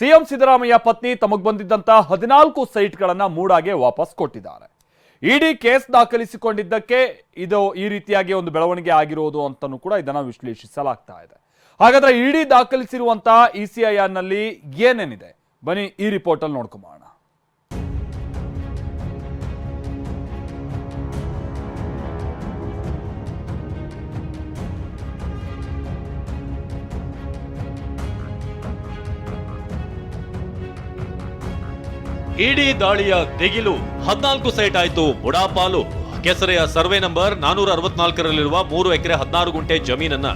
CM Siddaramaiah ಪತ್ನಿ ತಮಗ್ ಬಂದಿದ್ದಂತ ಹದಿನಾಲ್ಕು ಸೈಟ್ಗಳನ್ನು ಮೂಡಾಗೆ ವಾಪಸ್ ಕೊಟ್ಟಿದ್ದಾರೆ. ಇಡಿ ಕೇಸ್ ದಾಖಲಿಸಿಕೊಂಡಿದ್ದಕ್ಕೆ ಇದು ಈ ರೀತಿಯಾಗಿ ಒಂದು ಬೆಳವಣಿಗೆ ಆಗಿರೋದು ಅಂತಲೂ ಕೂಡ ಇದನ್ನ ವಿಶ್ಲೇಷಿಸಲಾಗ್ತಾ ಇದೆ. ಹಾಗಾದ್ರೆ ಇಡಿ ದಾಖಲಿಸಿರುವಂತಹ ಇಸಿಐಆರ್ನಲ್ಲಿ ಏನೇನಿದೆ? ಬನ್ನಿ ಈ ರಿಪೋರ್ಟ್ ಅಲ್ಲಿ ನೋಡ್ಕೊಂಬೋಣ ಇಡೀ ದಾಳಿಯ ದಿಗಿಲು ಹದಿನಾಲ್ಕು ಸೈಟ್ ಆಯ್ತು. ಬುಡಾಪಾಲು. ಕೆಸರೆಯ ಸರ್ವೆ ನಂಬರ್ ನಾನೂರ ಅರವತ್ನಾಲ್ಕರಲ್ಲಿರುವ ಮೂರು ಎಕರೆ ಹದಿನಾರು ಗುಂಟೆ ಜಮೀನನ್ನ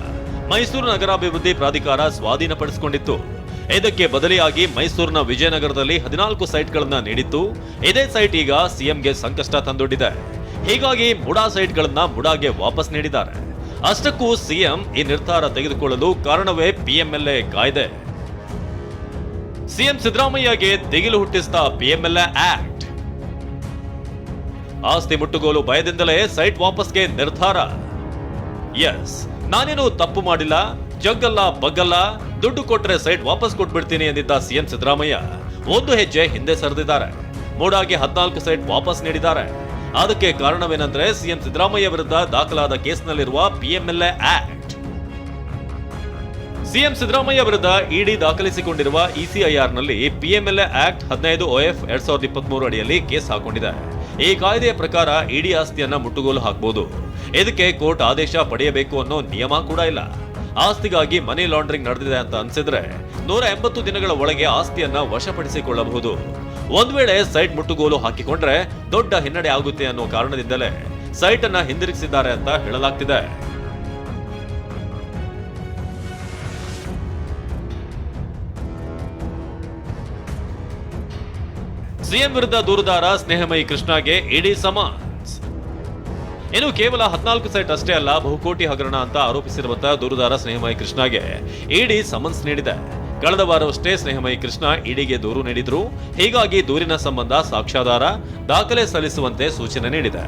ಮೈಸೂರು ನಗರಾಭಿವೃದ್ಧಿ ಪ್ರಾಧಿಕಾರ ಸ್ವಾಧೀನಪಡಿಸಿಕೊಂಡಿತ್ತು. ಇದಕ್ಕೆ ಬದಲಿಯಾಗಿ ಮೈಸೂರಿನ ವಿಜಯನಗರದಲ್ಲಿ ಹದಿನಾಲ್ಕು ಸೈಟ್ಗಳನ್ನ ನೀಡಿತ್ತು. ಇದೇ ಸೈಟ್ ಈಗ ಸಿಎಂಗೆ ಸಂಕಷ್ಟ ತಂದೊಡ್ಡಿದೆ. ಹೀಗಾಗಿ ಮುಡಾ ಸೈಟ್ಗಳನ್ನ ಮುಡಾಗೆ ವಾಪಸ್ ನೀಡಿದ್ದಾರೆ. ಅಷ್ಟಕ್ಕೂ ಸಿಎಂ ಈ ನಿರ್ಧಾರ ತೆಗೆದುಕೊಳ್ಳಲು ಕಾರಣವೇ ಪಿಎಂಎಲ್ಎ ಕಾಯ್ದೆ. ಸಿಎಂ ಸಿದ್ದರಾಮಯ್ಯಗೆ ದಿಗಿಲು ಹುಟ್ಟಿಸಿದ ಪಿಎಂಎಲ್ಎ ಆಕ್ಟ್. ಆಸ್ತಿ ಮುಟ್ಟುಗೋಲು ಭಯದಿಂದಲೇ ಸೈಟ್ ವಾಪಸ್ಗೆ ನಿರ್ಧಾರ. ಎಸ್, ನಾನೇನು ತಪ್ಪು ಮಾಡಿಲ್ಲ, ಜಗ್ಗಲ್ಲ ಬಗ್ಗಲ್ಲ, ದುಡ್ಡು ಕೊಟ್ರೆ ಸೈಟ್ ವಾಪಸ್ ಕೊಟ್ಬಿಡ್ತೀನಿ ಎಂದಿದ್ದ ಸಿಎಂ ಸಿದ್ದರಾಮಯ್ಯ ಒಂದು ಹೆಜ್ಜೆ ಹಿಂದೆ ಸರಿದಿದ್ದಾರೆ. ಮೂಡಾಗಿ ಹದಿನಾಲ್ಕು ಸೈಟ್ ವಾಪಸ್ ನೀಡಿದ್ದಾರೆ. ಅದಕ್ಕೆ ಕಾರಣವೇನೆಂದ್ರೆ ಸಿಎಂ ಸಿದ್ದರಾಮಯ್ಯ ವಿರುದ್ಧ ದಾಖಲಾದ ಕೇಸ್ನಲ್ಲಿರುವ ಪಿಎಂಎಲ್ಎ ಆಕ್ಟ್. ಸಿಎಂ ಸಿದ್ದರಾಮಯ್ಯ ವಿರುದ್ಧ ಇಡಿ ದಾಖಲಿಸಿಕೊಂಡಿರುವ ಇಸಿಐಆರ್ನಲ್ಲಿ ಪಿಎಂಎಲ್ಎ ಆಕ್ಟ್ ಹದಿನೈದು ಒಎಫ್ ಎರಡ್ ಸಾವಿರದ ಇಪ್ಪತ್ಮೂರು ಅಡಿಯಲ್ಲಿ ಕೇಸ್ ಹಾಕೊಂಡಿದೆ. ಈ ಕಾಯ್ದೆಯ ಪ್ರಕಾರ ಇಡಿ ಆಸ್ತಿಯನ್ನ ಮುಟ್ಟುಗೋಲು ಹಾಕಬಹುದು ಇದಕ್ಕೆ ಕೋರ್ಟ್ ಆದೇಶ ಪಡೆಯಬೇಕು ಅನ್ನೋ ನಿಯಮ ಕೂಡ ಇಲ್ಲ. ಆಸ್ತಿಗಾಗಿ ಮನಿ ಲಾಂಡ್ರಿಂಗ್ ನಡೆದಿದೆ ಅಂತ ಅನ್ಸಿದ್ರೆ ನೂರ ಎಂಬತ್ತು ದಿನಗಳ ಒಳಗೆ ಆಸ್ತಿಯನ್ನ ವಶಪಡಿಸಿಕೊಳ್ಳಬಹುದು. ಒಂದ್ ವೇಳೆ ಸೈಟ್ ಮುಟ್ಟುಗೋಲು ಹಾಕಿಕೊಂಡ್ರೆ ದೊಡ್ಡ ಹಿನ್ನಡೆ ಆಗುತ್ತೆ ಅನ್ನೋ ಕಾರಣದಿಂದಲೇ ಸೈಟ್ ಅನ್ನ ಹಿಂದಿರುಗಿಸಿದ್ದಾರೆ ಅಂತ ಹೇಳಲಾಗ್ತಿದೆ. ಸಿಎಂ ವಿರುದ್ಧ ದೂರುದಾರ ಸ್ನೇಹಮಯಿ ಕೃಷ್ಣಗೆ ಇಡಿ ಸಮನ್ಸ್ ಇನ್ನು ಕೇವಲ ಹದಿನಾಲ್ಕು ಸೈಟ್ ಅಷ್ಟೇ ಅಲ್ಲ, ಬಹುಕೋಟಿ ಹಗರಣ ಅಂತ ಆರೋಪಿಸಿರುವಂತಹ ದೂರುದಾರ ಸ್ನೇಹಮಯಿ ಕೃಷ್ಣಗೆ ಇಡಿ ಸಮನ್ಸ್ ನೀಡಿದೆ. ಕಳೆದ ವಾರವಷ್ಟೇ ಸ್ನೇಹಮಯಿ ಕೃಷ್ಣ ಇಡಿಗೆ ದೂರು ನೀಡಿದ್ರು. ಹೀಗಾಗಿ ದೂರಿನ ಸಂಬಂಧ ಸಾಕ್ಷ್ಯಾಧಾರ ದಾಖಲೆ ಸಲ್ಲಿಸುವಂತೆ ಸೂಚನೆ ನೀಡಿದೆ.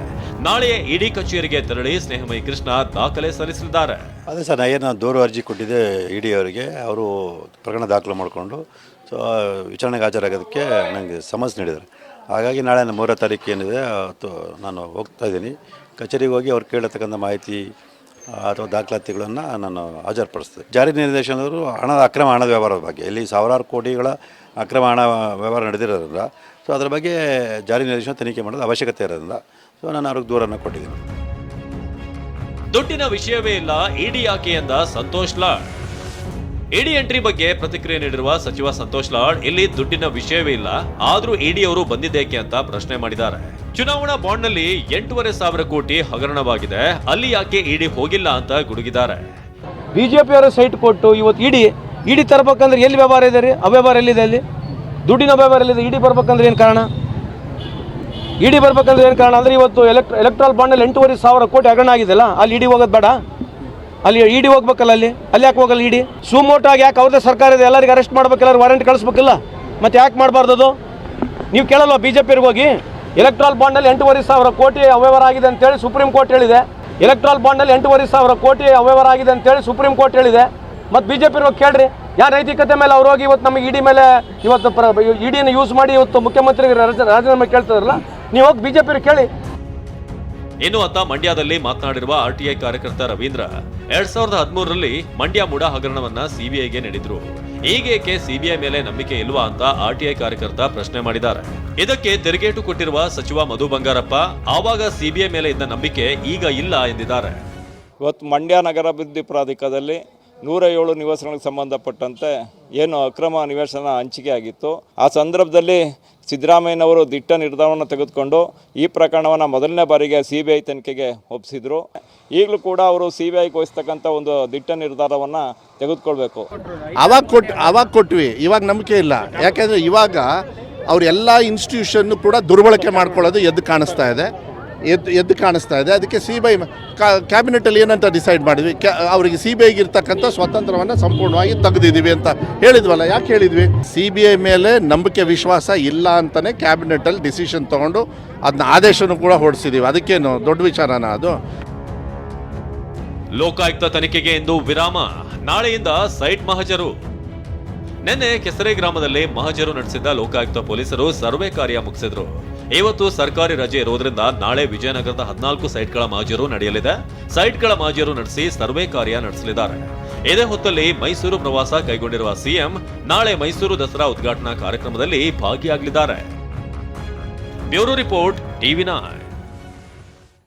ನಾಳೆಯೇ ಇಡಿ ಕಚೇರಿಗೆ ತೆರಳಿ ಸ್ನೇಹಮಯಿ ಕೃಷ್ಣ ದಾಖಲೆ ಸಲ್ಲಿಸಲಿದ್ದಾರೆ. ಅದೇ ಸರ್ ನಾ ಏನು ದೂರು ಅರ್ಜಿ ಕೊಟ್ಟಿದ್ದೆ ಇಡಿ ಅವರಿಗೆ ಅವರು ಪ್ರಕರಣ ದಾಖಲು ಮಾಡಿಕೊಂಡು ಸೊ ವಿಚಾರಣೆಗೆ ಹಾಜರಾಗೋದಕ್ಕೆ ನನಗೆ ಸಮನ್ಸ್ ನೀಡಿದ್ದಾರೆ. ಹಾಗಾಗಿ ನಾಳೆ ಮೂರನೇ ತಾರೀಕು ಏನಿದೆ ನಾನು ಹೋಗ್ತಾ ಇದ್ದೀನಿ. ಕಚೇರಿಗೆ ಹೋಗಿ ಅವ್ರು ಕೇಳತಕ್ಕಂಥ ಮಾಹಿತಿ ಅಥವಾ ದಾಖಲಾತಿಗಳನ್ನು ನಾನು ಹಾಜರುಪಡಿಸ್ತೀನಿ. ಜಾರಿ ನಿರ್ದೇಶನದವರು ಹಣದ ಅಕ್ರಮ ಹಣದ ವ್ಯವಹಾರದ ಬಗ್ಗೆ, ಇಲ್ಲಿ ಸಾವಿರಾರು ಕೋಟಿಗಳ ಅಕ್ರಮ ಹಣ ವ್ಯವಹಾರ ನಡೆದಿರೋದ್ರಿಂದ, ಸೊ, ಅದರ ಬಗ್ಗೆ ಜಾರಿ ನಿರ್ದೇಶನ ತನಿಖೆ ಮಾಡೋದು ಅವಶ್ಯಕತೆ ಇರೋದ್ರಿಂದ, ಸೊ, ನಾನು ಅವ್ರಿಗೆ ದೂರನ್ನು ಕೊಟ್ಟಿದ್ದೀನಿ. ದುಡ್ಡಿನ ವಿಷಯವೇ ಇಲ್ಲ, ಇಡಿ ಯಾಕೆ ಎಂದ ಸಂತೋಷ್ ಲಾಡ್. ಇಡಿ ಎಂಟ್ರಿ ಬಗ್ಗೆ ಪ್ರತಿಕ್ರಿಯೆ ನೀಡಿರುವ ಸಚಿವ ಸಂತೋಷ್ ಲಾಡ್, ಇಲ್ಲಿ ದುಡ್ಡಿನ ವಿಷಯವೇ ಇಲ್ಲ. ಆದ್ರೂ ಇಡಿ ಅವರು ಬಂದಿದ್ದೇಕೆ ಅಂತ ಪ್ರಶ್ನೆ ಮಾಡಿದ್ದಾರೆ. ಚುನಾವಣಾ ಬಾಂಡ್ನಲ್ಲಿ ಎಂಟೂವರೆ ಸಾವಿರ ಕೋಟಿ ಹಗರಣವಾಗಿದೆ. ಅಲ್ಲಿ ಯಾಕೆ ಇಡಿ ಹೋಗಿಲ್ಲ ಅಂತ ಗುಡುಗಿದ್ದಾರೆ. ಬಿಜೆಪಿ ಅವರು ಸೈಟ್ ಕೊಟ್ಟು ಇವತ್ತು ಇಡಿ ಇಡಿ ತರಬೇಕಂದ್ರೆ ಎಲ್ಲಿ ವ್ಯವಹಾರ ಇದೆ ರೀ? ಅವ್ಯವಹಾರ ಎಲ್ಲಿದೆ ಅಲ್ಲಿ? ದುಡ್ಡಿನ ವ್ಯವಹಾರ ಎಲ್ಲಿದೆ? ಇಡಿ ಬರ್ಬೇಕಂದ್ರೆ ಏನು ಕಾರಣ? ಇಡಿ ಬರ್ಬೇಕಂದ್ರೆ ಏನು ಕಾರಣ? ಅಂದ್ರೆ ಇವತ್ತು ಎಲೆಕ್ಟ್, ಎಲೆಕ್ಟ್ರಾಲ್ ಬಾಂಡಲ್ಲಿ ಎಂಟೂವರೆ ಸಾವಿರ ಕೋಟಿ ಹಗರಣ ಆಗಿದೆಲ್ಲ ಅಲ್ಲಿ ಇಡಿ ಹೋಗೋದು ಬೇಡ. ಅಲ್ಲಿ ಇಡಿ ಹೋಗ್ಬೇಕಲ್ಲ ಅಲ್ಲಿ? ಅಲ್ಲಿ ಯಾಕೆ ಹೋಗಲ್ಲ ಇಡಿ ಸುಮೋಟಾಗಿ ಯಾಕೆ ಅವ್ರದ್ದೇ ಸರ್ಕಾರ ಇದೆ ಎಲ್ಲರಿಗೆ ಅರೆಸ್ಟ್ ಮಾಡಬೇಕಲ್ಲ ವಾರಂಟ್ ಕಳಿಸ್ಬೇಕಿಲ್ಲ? ಮತ್ತೆ ಯಾಕೆ ಮಾಡಬಾರ್ದು ನೀವು ಕೇಳಲ್ವ ಬಿ ಜೆ ಹೋಗಿ ಎಲೆಕ್ಟ್ರಾಲ್ ಬಾಂಡಲ್ಲಿ ಎಂಟೂವರೆ ಸಾವಿರ ಕೋಟಿ ಅವ್ಯವಹಾರ ಆಗಿದೆ ಅಂತೇಳಿ ಸುಪ್ರೀಂ ಕೋರ್ಟ್ ಹೇಳಿದೆ. ಎಲೆಕ್ಟ್ರಾಲ್ ಬಾಂಡಲ್ಲಿ ಎಂಟೂವರೆ ಸಾವಿರ ಕೋಟಿ ಅವ್ಯವಹಾರ ಆಗಿದೆ ಅಂತೇಳಿ ಸುಪ್ರೀಂ ಕೋರ್ಟ್ ಹೇಳಿದೆ. ಮತ್ತು ಬಿ ಜೆ ಪಿ ಹೋಗಿ ಕೇಳ್ರಿ. ಯಾರ ನೈತಿಕತೆ ಮೇಲೆ ಅವ್ರು ಹೋಗಿ ಇವತ್ತು ನಮಗೆ ಇಡಿ ಮೇಲೆ ಇವತ್ತು ಪ್ರ ಇಡಿನ ಯೂಸ್ ಮಾಡಿ ಇವತ್ತು ಮುಖ್ಯಮಂತ್ರಿಗೆ ರಾಜ- ರಾಜೀನಾಮೆ ಕೇಳ್ತಾರಲ್ಲ ನೀವು ಹೋಗಿ ಬಿ ಜೆ ಪಿರ್ಗೆ ಕೇಳಿ. ಇನ್ನು ಅತ್ತ ಮಂಡ್ಯದಲ್ಲಿ ಮಾತನಾಡಿರುವ ಆರ್ಟಿಐ ಕಾರ್ಯಕರ್ತ ರವೀಂದ್ರ, ಎರಡ್ ಸಾವಿರದ ಹದಿಮೂರರಲ್ಲಿ ಮಂಡ್ಯ ಮೂಡ ಹಗರಣವನ್ನ ಸಿಬಿಐಗೆ ನೀಡಿದ್ರು. ಈಗೇಕೆ ಸಿಬಿಐ ಮೇಲೆ ನಂಬಿಕೆ ಇಲ್ವಾ ಅಂತ ಆರ್ಟಿಐ ಕಾರ್ಯಕರ್ತ ಪ್ರಶ್ನೆ ಮಾಡಿದ್ದಾರೆ. ಇದಕ್ಕೆ ತಿರುಗೇಟು ಕೊಟ್ಟಿರುವ ಸಚಿವ ಮಧು ಬಂಗಾರಪ್ಪ, ಆವಾಗ ಸಿಬಿಐ ಮೇಲೆ ಇದ್ದ ನಂಬಿಕೆ ಈಗ ಇಲ್ಲ ಎಂದಿದ್ದಾರೆ. ಇವತ್ತು ಮಂಡ್ಯ ನಗರಾಭಿವೃದ್ಧಿ ಪ್ರಾಧಿಕಾರದಲ್ಲಿ ನೂರ ಏಳು ನಿವಾಸಗಳಿಗೆ ಸಂಬಂಧಪಟ್ಟಂತೆ ಏನು ಅಕ್ರಮ ನಿವೇಶನ ಹಂಚಿಕೆ ಆಗಿತ್ತು. ಆ ಸಂದರ್ಭದಲ್ಲಿ ಸಿದ್ದರಾಮಯ್ಯನವರು ದಿಟ್ಟ ನಿರ್ಧಾರವನ್ನು ತೆಗೆದುಕೊಂಡು ಈ ಪ್ರಕರಣವನ್ನು ಮೊದಲನೇ ಬಾರಿಗೆ ಸಿ ಬಿ ಐ ತನಿಖೆಗೆ ಒಪ್ಪಿಸಿದ್ರು. ಈಗಲೂ ಕೂಡ ಅವರು ಸಿ ಬಿ ಐಗೆ ವಹಿಸ್ತಕ್ಕಂಥ ಒಂದು ದಿಟ್ಟ ನಿರ್ಧಾರವನ್ನು ತೆಗೆದುಕೊಳ್ಬೇಕು. ಅವಾಗ ಕೊಟ್ಟು ಅವಾಗ ಕೊಟ್ವಿ, ಇವಾಗ ನಂಬಿಕೆ ಇಲ್ಲ. ಯಾಕೆಂದರೆ ಇವಾಗ ಅವರೆಲ್ಲ ಇನ್ಸ್ಟಿಟ್ಯೂಷನ್ನು ಕೂಡ ದುರ್ಬಳಕೆ ಮಾಡ್ಕೊಳ್ಳೋದು ಎದ್ದು ಕಾಣಿಸ್ತಾ ಇದೆ. ಎದ್ದು ಎದ್ದು ಕಾಣಿಸ್ತಾ ಇದೆ. ಅದಕ್ಕೆ ಸಿ ಬಿ ಐ ಕ್ಯಾಬಿನೆಟಲ್ಲಿ ಏನಂತ ಡಿಸೈಡ್ ಮಾಡಿದ್ವಿ? ಕ್ಯಾ ಅವರಿಗೆ ಸಿ ಬಿ ಐಗೆ ಇರ್ತಕ್ಕಂಥ ಸ್ವಾತಂತ್ರ್ಯವನ್ನು ಸಂಪೂರ್ಣವಾಗಿ ತೆಗೆದಿದ್ದೀವಿ ಅಂತ ಹೇಳಿದ್ವಲ್ಲ, ಯಾಕೆ ಹೇಳಿದ್ವಿ? ಸಿ ಬಿ ಐ ಮೇಲೆ ನಂಬಿಕೆ, ವಿಶ್ವಾಸ ಇಲ್ಲ ಅಂತಲೇ ಕ್ಯಾಬಿನೆಟಲ್ಲಿ ಡಿಸಿಷನ್ ತೊಗೊಂಡು ಅದನ್ನ ಆದೇಶನೂ ಕೂಡ ಹೊರಡಿಸಿದ್ದೀವಿ ಅದಕ್ಕೇನು ದೊಡ್ಡ ವಿಚಾರನ ಅದು? ಲೋಕಾಯುಕ್ತ ತನಿಖೆಗೆ ಎಂದು ವಿರಾಮ. ನಾಳೆಯಿಂದ ಸೈಟ್ ಮಹಜರು. ನಿನ್ನೆ ಕೆಸರೆ ಗ್ರಾಮದಲ್ಲಿ ಮಹಜರು ನಡೆಸಿದ್ದ ಲೋಕಾಯುಕ್ತ ಪೊಲೀಸರು ಸರ್ವೆ ಕಾರ್ಯ ಮುಗಿಸಿದ್ರು. ಇವತ್ತು ಸರ್ಕಾರಿ ರಜೆ ಇರೋದ್ರಿಂದ ನಾಳೆ ವಿಜಯನಗರದ ಹದಿನಾಲ್ಕು ಸೈಟ್ಗಳ ಮಾಜರು ನಡೆಯಲಿದೆ. ಸೈಟ್ಗಳ ಮಾಜರು ನಡೆಸಿ ಸರ್ವೆ ಕಾರ್ಯ ನಡೆಸಲಿದ್ದಾರೆ. ಇದೇ ಹೊತ್ತಲ್ಲಿ ಮೈಸೂರು ಪ್ರವಾಸ ಕೈಗೊಂಡಿರುವ ಸಿಎಂ ನಾಳೆ ಮೈಸೂರು ದಸರಾ ಉದ್ಘಾಟನಾ ಕಾರ್ಯಕ್ರಮದಲ್ಲಿ ಭಾಗಿಯಾಗಲಿದ್ದಾರೆ. Bureau report TV nine